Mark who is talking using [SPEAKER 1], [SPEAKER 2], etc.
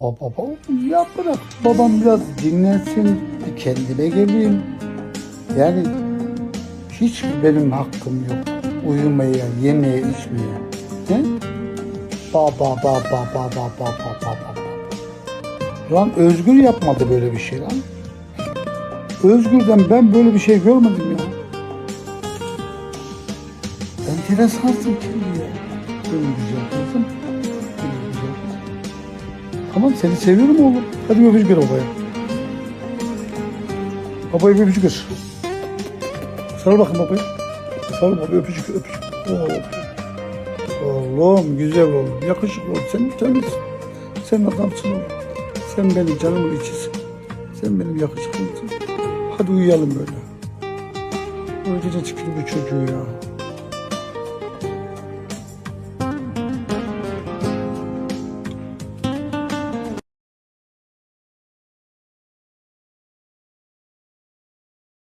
[SPEAKER 1] Baba baba ya bırak babam biraz dinlensin kendime geleyim. Yani hiç benim hakkım yok uyumaya, yemeye, içmeye. He? Baba baba baba baba baba baba. Lan Özgür yapmadı böyle bir şey lan. Özgür'den ben böyle bir şey görmedim ya. Enteresansın kim ya? Benim güzel kızım. Tamam seni seviyorum oğlum. Hadi bir öpücük ver babaya. Babaya bir öpücük ver. Sarıl bakın babaya. Sarıl babaya öpücük öpücük. Oo. Oğlum güzel oğlum. Yakışıklı oğlum. Sen bir. Sen adamsın oğlum. Sen benim canımın içisin. Sen benim yakışıklımsın. Hadi uyuyalım böyle. Öylece çıktı bu çocuğu ya.